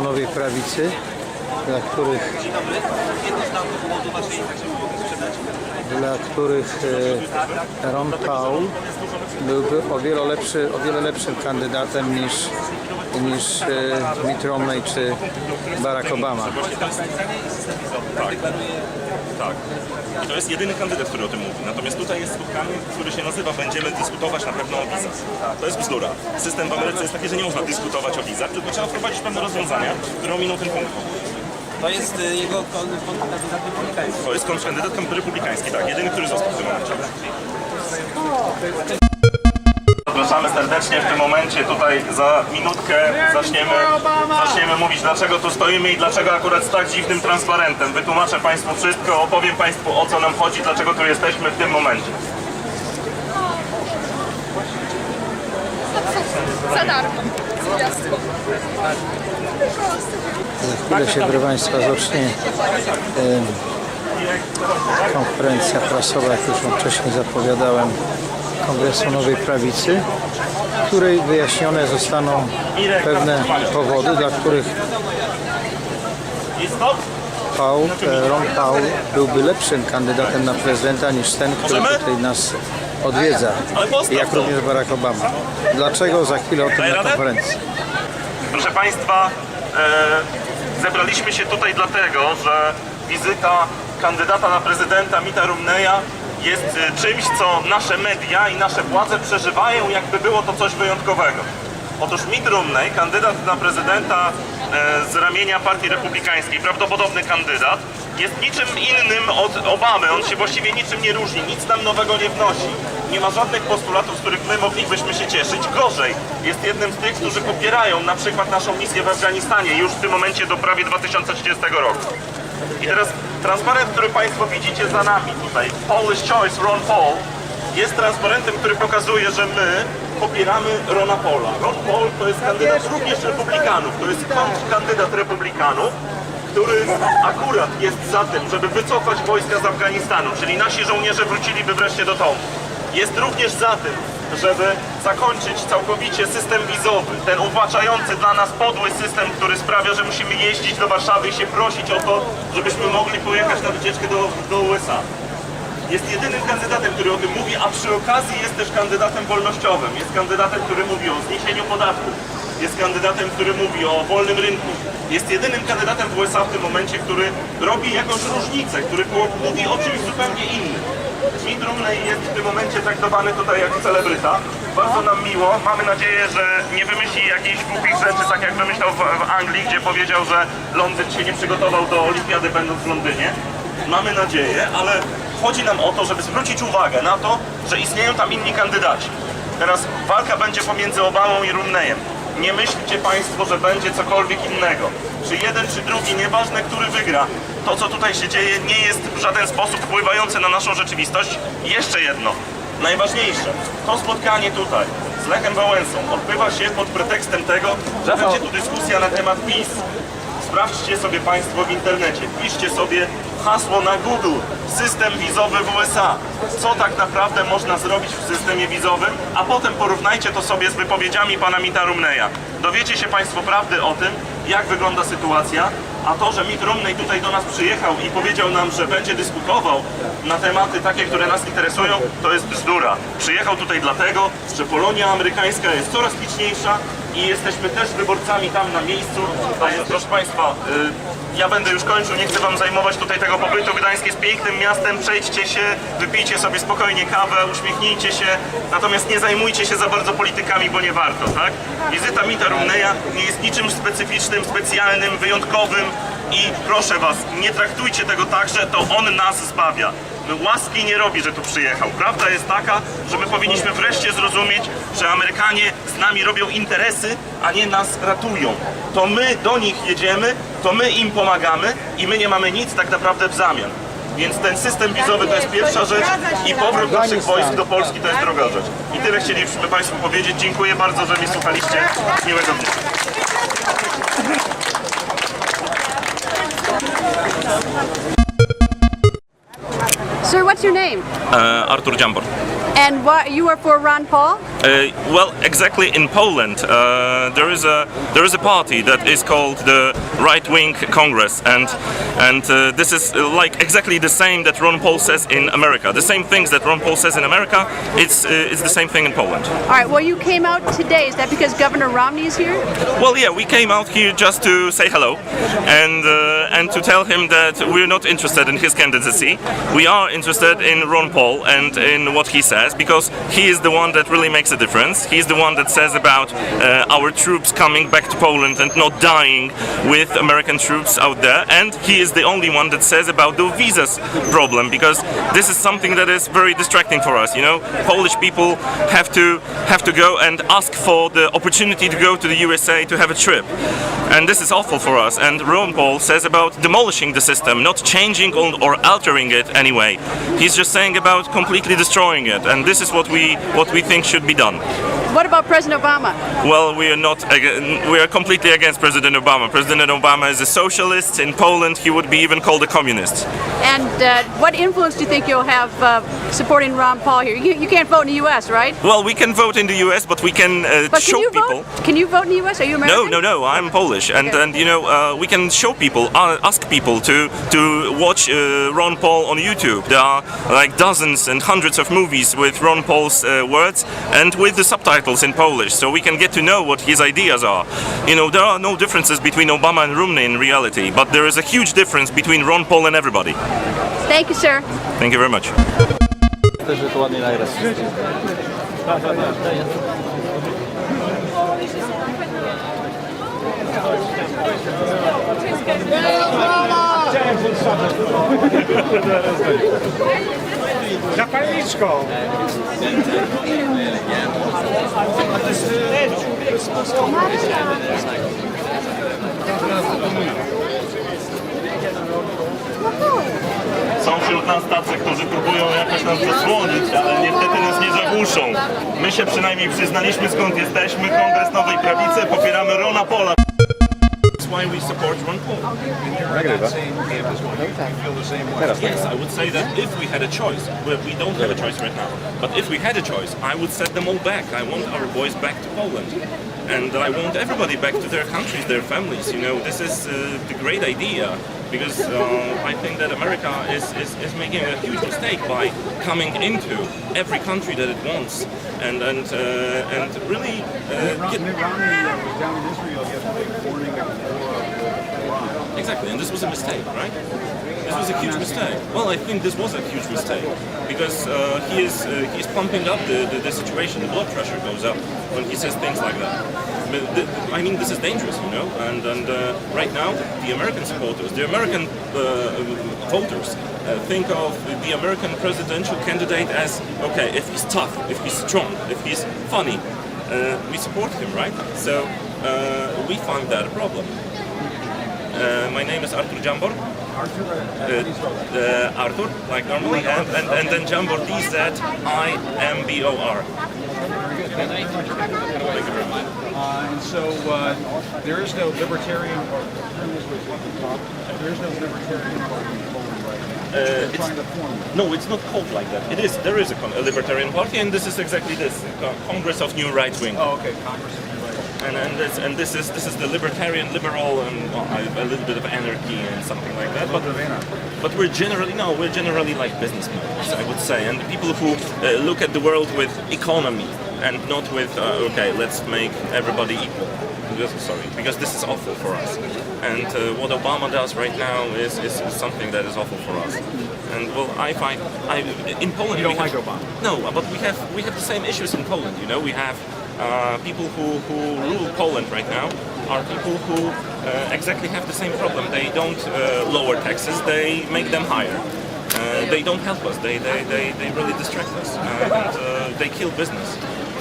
Nowej Prawicy, dla których dla których e, Ron Paul byłby o wiele, lepszy, o wiele lepszym kandydatem niż, niż e, Mitt Romney czy Barack Obama. Tak. Tak. I to jest jedyny kandydat, który o tym mówi. Natomiast tutaj jest spotkanie, które się nazywa Będziemy dyskutować na pewno o wizach. To jest bzdura. System w Ameryce jest taki, że nie można dyskutować o wizach, tylko trzeba wprowadzić pewne rozwiązania, które ominą ten punkt. To jest y, jego kon- kontrkandydat republikański. To jest kandydat republikański, tak, jedyny, który został w tym momencie. Zapraszamy serdecznie w tym momencie, tutaj za minutkę zaczniemy, zaczniemy mówić dlaczego tu stoimy i dlaczego akurat z tak dziwnym transparentem. Wytłumaczę Państwu wszystko, opowiem Państwu o co nam chodzi, dlaczego tu jesteśmy w tym momencie. Za darmo. Za chwilę się, proszę Państwa, zacznie konferencja prasowa, jak już wcześniej zapowiadałem, Kongresu Nowej Prawicy, w której wyjaśnione zostaną pewne powody, dla których! Paul, e, Ron Paul byłby lepszym kandydatem na prezydenta niż ten, który tutaj nas odwiedza, jak również Barack Obama. Dlaczego? Za chwilę o tym na konferencji. Proszę Państwa, e, zebraliśmy się tutaj dlatego, że wizyta kandydata na prezydenta Mita Rumneya jest e, czymś, co nasze media i nasze władze przeżywają, jakby było to coś wyjątkowego. Otóż Mitt Romney, kandydat na prezydenta e, z ramienia Partii Republikańskiej, prawdopodobny kandydat, jest niczym innym od Obamy. On się właściwie niczym nie różni, nic nam nowego nie wnosi. Nie ma żadnych postulatów, z których my moglibyśmy się cieszyć. Gorzej, jest jednym z tych, którzy popierają na przykład naszą misję w Afganistanie już w tym momencie do prawie 2030 roku. I teraz transparent, który Państwo widzicie za nami tutaj, Polish Choice Ron Paul, jest transparentem, który pokazuje, że my popieramy Rona Paula. Ron Paul to jest kandydat również republikanów, to jest kandydat republikanów, który akurat jest za tym, żeby wycofać wojska z Afganistanu, czyli nasi żołnierze wróciliby wreszcie do domu. Jest również za tym, żeby zakończyć całkowicie system wizowy, ten uwłaczający dla nas podły system, który sprawia, że musimy jeździć do Warszawy i się prosić o to, żebyśmy mogli pojechać na wycieczkę do, do USA. Jest jedynym kandydatem, który o tym mówi, a przy okazji jest też kandydatem wolnościowym. Jest kandydatem, który mówi o zniesieniu podatków. Jest kandydatem, który mówi o wolnym rynku. Jest jedynym kandydatem w USA w tym momencie, który robi jakąś różnicę, który mówi o czymś zupełnie innym. Mitt Romney jest w tym momencie traktowany tutaj jako celebryta. Bardzo nam miło. Mamy nadzieję, że nie wymyśli jakichś głupich rzeczy, tak jak wymyślał w, w Anglii, gdzie powiedział, że Londyn się nie przygotował do olimpiady będąc w Londynie. Mamy nadzieję, ale chodzi nam o to, żeby zwrócić uwagę na to, że istnieją tam inni kandydaci. Teraz walka będzie pomiędzy Obamą i Rumneyem. Nie myślcie Państwo, że będzie cokolwiek innego. Czy jeden, czy drugi, nieważne, który wygra. To, co tutaj się dzieje, nie jest w żaden sposób wpływające na naszą rzeczywistość. Jeszcze jedno, najważniejsze. To spotkanie tutaj z Lechem Wałęsą odbywa się pod pretekstem tego, że będzie tu dyskusja na temat PiS. Sprawdźcie sobie Państwo w internecie, wpiszcie sobie hasło na Google system wizowy w USA. Co tak naprawdę można zrobić w systemie wizowym, a potem porównajcie to sobie z wypowiedziami pana Mita Rumneya. Dowiecie się Państwo prawdy o tym, jak wygląda sytuacja, a to, że Mitt Romney tutaj do nas przyjechał i powiedział nam, że będzie dyskutował na tematy takie, które nas interesują, to jest bzdura. Przyjechał tutaj dlatego, że Polonia amerykańska jest coraz liczniejsza i jesteśmy też wyborcami tam na miejscu. A więc, proszę Państwa, y, ja będę już kończył, nie chcę Wam zajmować tutaj tego pobytu. Gdańsk jest pięknym miastem, przejdźcie się, wypijcie sobie spokojnie kawę, uśmiechnijcie się, natomiast nie zajmujcie się za bardzo politykami, bo nie warto, tak? Wizyta Mita Rumneya nie jest niczym specyficznym, specjalnym, wyjątkowym i proszę Was, nie traktujcie tego tak, że to on nas zbawia. My łaski nie robi, że tu przyjechał. Prawda jest taka, że my powinniśmy wreszcie zrozumieć, że Amerykanie z nami robią interesy, a nie nas ratują. To my do nich jedziemy, to my im pomagamy i my nie mamy nic tak naprawdę w zamian. Więc ten system wizowy to jest pierwsza rzecz i powrót naszych wojsk do Polski to jest druga rzecz. I tyle chcieliśmy Państwu powiedzieć. Dziękuję bardzo, że mnie słuchaliście. Miłego dnia. What's your name? E, Artur Dziambor. And what you are for Ron Paul? Uh, well, exactly in Poland, uh, there is a there is a party that is called the Right Wing Congress, and and uh, this is uh, like exactly the same that Ron Paul says in America. The same things that Ron Paul says in America, it's uh, it's the same thing in Poland. All right, well, you came out today. Is that because Governor Romney is here? Well, yeah, we came out here just to say hello and uh, and to tell him that we're not interested in his candidacy. We are interested in Ron Paul and in what he says because he is the one that really makes a difference. He's the one that says about uh, our troops coming back to Poland and not dying with American troops out there. And he is the only one that says about the visas problem because this is something that is very distracting for us. You know, Polish people have to have to go and ask for the opportunity to go to the USA to have a trip, and this is awful for us. And Ron Paul says about demolishing the system, not changing or, or altering it anyway. He's just saying about completely destroying it, and this is what we what we think should be done done. What about President Obama? Well, we are not. We are completely against President Obama. President Obama is a socialist. In Poland, he would be even called a communist. And uh, what influence do you think you'll have uh, supporting Ron Paul here? You, you can't vote in the U.S., right? Well, we can vote in the U.S., but we can uh, But show can you people. vote? Can you vote in the U.S.? Are you American? No, no, no. I'm Polish, and Okay. and you know uh, we can show people, uh, ask people to to watch uh, Ron Paul on YouTube. There are like dozens and hundreds of movies with Ron Paul's uh, words and with the subtitles in Polish, so we can get to know what his ideas are. You know, there are no differences between Obama and Romney in reality, but there is a huge difference between Ron Paul and everybody. Thank you, sir. Thank you very much. Zapalniczką! Są wśród nas tacy, którzy próbują jakoś nas zasłonić, ale niestety nas nie zagłuszą. My się przynajmniej przyznaliśmy skąd jesteśmy, Kongres Nowej Prawicy, popieramy Rona Pola. That's why we support Ron Paul. Yes, I would say that if we had a choice, well, we don't have a choice right now, but if we had a choice, I would set them all back. I want our boys back to Poland. And I want everybody back to their countries, their families. You know, this is uh, the great idea because uh, I think that America is, is, is making a huge mistake by coming into every country that it wants and and uh, and really uh, Mitt Romney uh, was down in Israel yesterday warning of war. Exactly, and this was a mistake, right? This was a huge mistake. Well, I think this was a huge mistake because uh, he is uh, he is pumping up the, the, the situation. The blood pressure goes up when he says things like that. But th- I mean, this is dangerous, you know. And and uh, right now, the American supporters, the American uh, voters, uh, think of the American presidential candidate as okay, if he's tough, if he's strong, if he's funny, uh, we support him, right? So uh, we find that a problem. Uh, my name is Artur Jambor. Arthur, uh, Uh, uh, Arthur, like normally, and, and, and then Jambor, D-Z-I-M-B-O-R. Thank you very much. uh, and so uh, there is no libertarian or there is no libertarian party in Poland right now. Uh, it's- trying to form one. No, it's not called like that. It is. There is a, a libertarian party, and this is exactly this uh, Congress of New Right Wing. Oh, okay, Congress of the Right. And and this and this is this is the libertarian, liberal, and well, a, little bit of anarchy and something like that. But but we're generally no, we're generally like businessmen, I would say, and people who uh, look at the world with economy and not with uh, okay, let's make everybody equal. Sorry, because this is awful for us. And uh, what Obama does right now is, is something that is awful for us. And well, I find I in Poland You don't like have- Obama? no, but we have we have the same issues in Poland. You know, we have uh, people who, who rule Poland right now are people who uh, exactly have the same problem. They don't uh, lower taxes; they make them higher. Uh, they don't help us. They they, they, they really distract us, uh, and uh, they kill business.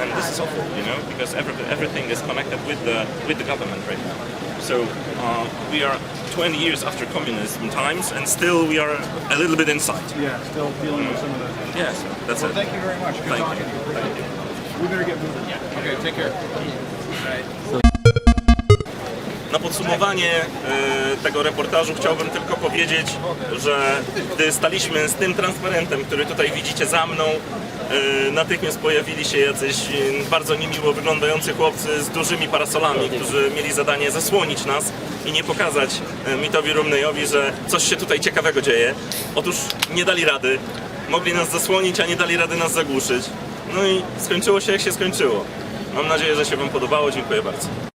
And this is awful, you know, because every, everything is connected with the with the government right now. So uh, we are 20 years after communism times, and still we are a little bit inside. Yeah, still dealing with some of those. Issues. Yes, that's Well, it. thank you very much. Good Thank talking you. Thank you. We better get moving. Yeah. Okay, take care. No, Na podsumowanie e, tego reportażu chciałbym tylko powiedzieć, że gdy staliśmy z tym transparentem, który tutaj widzicie za mną, e, natychmiast pojawili się jacyś e, bardzo niemiło wyglądający chłopcy z dużymi parasolami, którzy mieli zadanie zasłonić nas i nie pokazać Mitowi Rumnejowi, że coś się tutaj ciekawego dzieje. Otóż nie dali rady, mogli nas zasłonić, a nie dali rady nas zagłuszyć. No i skończyło się jak się skończyło. Mam nadzieję, że się Wam podobało. Dziękuję bardzo.